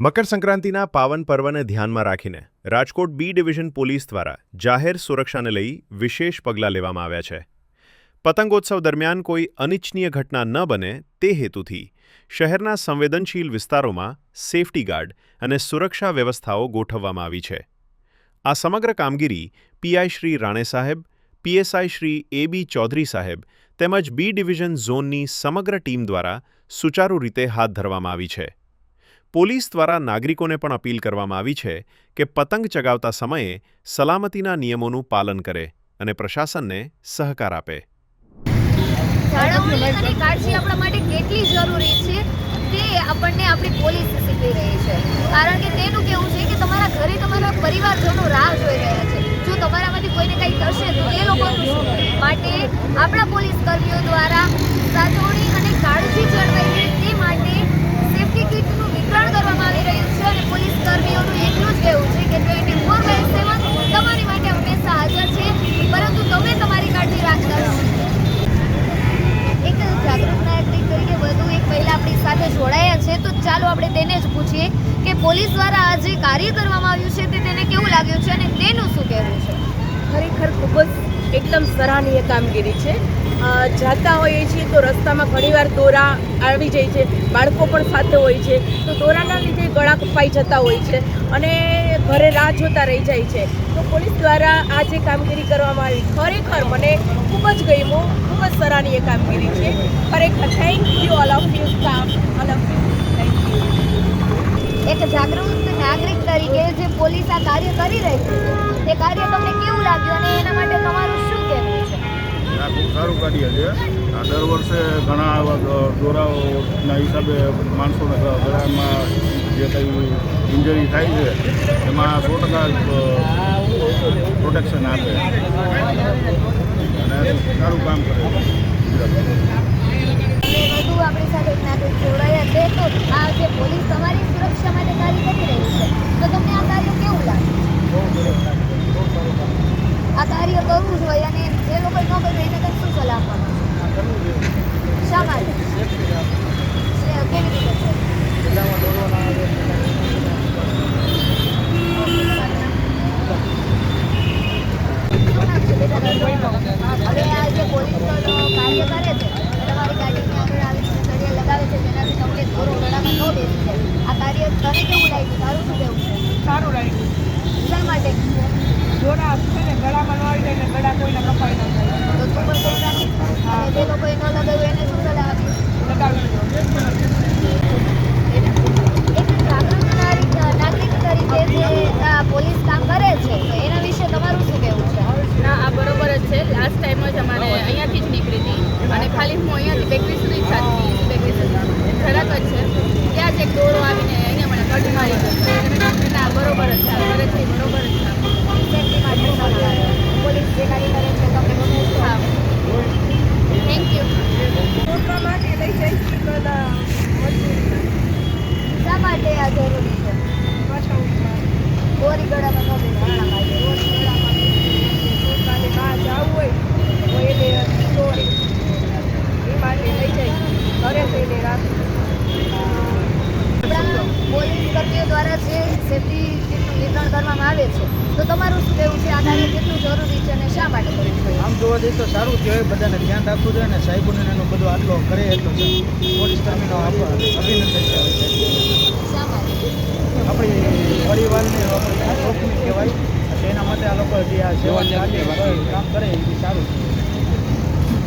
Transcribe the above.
મકર સંક્રાંતિના પાવન પર્વને ધ્યાનમાં રાખીને રાજકોટ બી ડિવિઝન પોલીસ દ્વારા જાહેર સુરક્ષાને લઈ વિશેષ પગલાં લેવામાં આવ્યા છે. પતંગોત્સવ દરમિયાન કોઈ અનિચ્છનીય ઘટના ન બને તે હેતુથી શહેરના સંવેદનશીલ વિસ્તારોમાં સેફટી ગાર્ડ અને સુરક્ષા વ્યવસ્થાઓ ગોઠવવામાં આવી છે. આ સમગ્ર કામગીરી પીઆઈ શ્રી રાણે સાહેબ, PSI Shri A B Chaudhary સાહેબ તેમજ બી ડિવિઝન ઝોનની સમગ્ર ટીમ દ્વારા સુચારુ રીતે હાથ ધરવામાં આવી છે. પોલીસ દ્વારા નાગરિકોને પણ અપીલ કરવામાં આવી છે કે પતંગ ચગાવતા સમયે સલામતીના નિયમોનું પાલન કરે અને પ્રશાસનને સહકાર આપે. કાળજી આપણા માટે કેટલી જરૂરી છે તે આપણને આપણી પોલીસ શીખવી રહી છે. કારણ કે તેનું કેવું છે કે તમારા ઘરે તમારા પરિવારજનો રાહ જોઈ રહ્યા છે. જો તમારામાંથી કોઈને કંઈ થશે તો એ માટે આપણા પોલીસ કર્મીઓ દ્વારા સાચવણી અને કાળજી જળવાઈ રહે તે માટે સેફટી કિટનું વિતરણ કરવામાં આવી રહ્યું છે અને પોલીસ કર્મીઓનું એટલું જ કહેવું છે કે ટ્વેન્ટી ફોર બાય સેવન તમારી માટે હંમેશા હાજર છે પરંતુ તમે તમારી કાળજી રાખતા રહો એક જાગૃત નાગરિક તરીકે વધુ એક મહિલા આપણી સાથે જોડાયા છે તો ચાલો આપણે તેને જ પૂછીએ કે પોલીસ દ્વારા આ જે કાર્ય કરવામાં આવ્યું છે તે તેને કેવું લાગ્યું છે અને તેનું શું કહેવું છે? ખરેખર ખૂબ જ એકદમ સરાહનીય કામગીરી છે. જતા હોઈએ છીએ તો રસ્તામાં ઘણીવાર દોરા આવી જાય છે, બાળકો પણ સાથે હોય છે. તો દોરાના લીધે ગળા કપાઈ જતા હોય છે અને ઘરે રાહ જોતા રહી જાય છે. તો પોલીસ દ્વારા આ જે કામગીરી કરવામાં આવી, ખરેખર મને ખૂબ જ ગમ્યું, ખૂબ જ સરાહનીય કામગીરી છે. ખરેખર thank you all of you staff all of you thank you એક જાગૃત નાગરિક તરીકે જે પોલીસ આ કાર્ય કરી રહી છે તે કાર્ય તમને કેવું લાગ્યું અને એના માટે તમારું શું કહેવું છે? આ ખૂબ સારું કાર્ય છે. આ દર વર્ષે ઘણા આવા દોરાઓના હિસાબે માણસોને ગળામાં જે કંઈ ઇન્જરી થાય છે એમાં સો ટકા પ્રોટેક્શન આપે. અને સારું કામ કરે છે. આપણી સાથે એક નાગરિક જોડાયા. આ જે પોલીસ તમારી સુરક્ષા માટે કાર્ય કરી રહી છે, તો તમને આ કાર્ય કેવું લાગે? આ કાર્ય કરવું જોઈએ અને જે લોકો ન કરવું એને તમે શું સલાહ આપવાનો શા માટે? કેવી રીતે? હવે આ જે પોલીસ કાર્ય કરે છે તમારી ગાડીની આગળ આવીને સળિયા લગાવે છે જેનાથી તમને દોરો ગળામાં ન બેસી જાય આ કાર્ય તને કેવું લાગ્યું તારું શું કેવું છે સારું લાગ્યું શા માટે દોરા છે ને ગળામાં ન આવી જાય ને ગળા કોઈને કપાઈ ન જાય. તો તું પણ કઈ અને જે લોકોએ ન લગાવ્યું એને શું સલાહ આપી? લગાવી દો એક જાગૃત નાગરિક નાગરિક તરીકે જે આ પોલીસ કામ કરે છે તો એના વિશે તમારું શું કહેવું છે? ના આ બરોબર જ છે. લાસ્ટ ટાઈમ જ અમારે અહીંયાથી જ નીકળી હતી. અને ખાલી હું અહીંયાથી બેકરી સુધી જ ચાલતી બેકરી સુધી ખરાક જ છે ત્યાં જ એક દોરો આવીને અહીંયા મને કટ મારી ગયો એટલે ના બરોબર જ છે આ કરે છે એ બરોબર જ છે સેફટી માટે સલાહ પોલીસ જે કાર્ય કરે છે તમને ગમે છે હા થેન્ક યુ છોકરા માટે લઈ જાય છે બધા શા માટે આ જરૂરી છે ગોરી ગળામાં ન બેસે એટલા માટે છોકરાને બહાર જવું હોય તો એને દોરે એ માટે લઈ જાય ઘરે જઈને રાખે આપણા પોલીસ દ્વારા જે સેફટી કીટનું વિતરણ કરવામાં આવે છે તો તમારું શું કહેવું છે? આ કાર્ય કેટલું જરૂરી છે અને શા માટે કરવું જોઈએ? આમ જોવા જઈએ તો સારું કહેવાય બધાને ધ્યાન રાખવું જોઈએ અને સાહેબોને એનો બધો આટલો કરે એટલો છે પોલીસ કર્મીનો અભિનંદન છે. આપણી પરિવારને આપણે કહેવાય. એના માટે આ લોકો જે આ સેવા કામ કરે એ સારું છે.